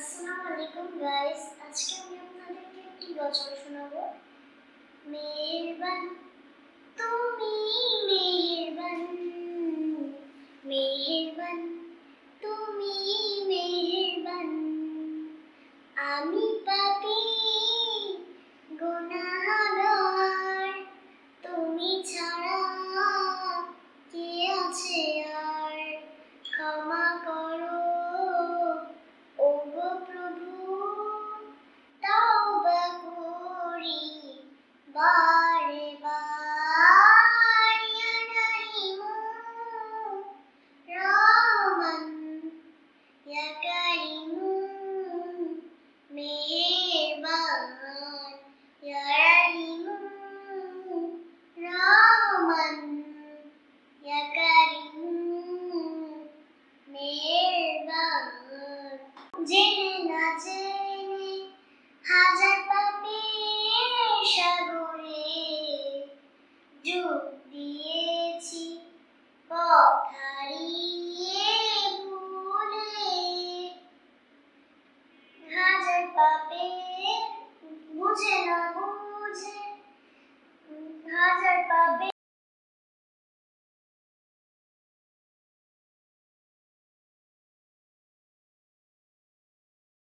আসসালামু আলাইকুম গাইস আজকে আমি আপনাদেরকে একটি গজল শোনাবো মেহেরবান জেনে না জেনে হাজার পাপের সাগরে ডুব দিয়েছি পথ হারিয়ে হাজার পাপে বুঝে না বুঝে, হাজার পাপে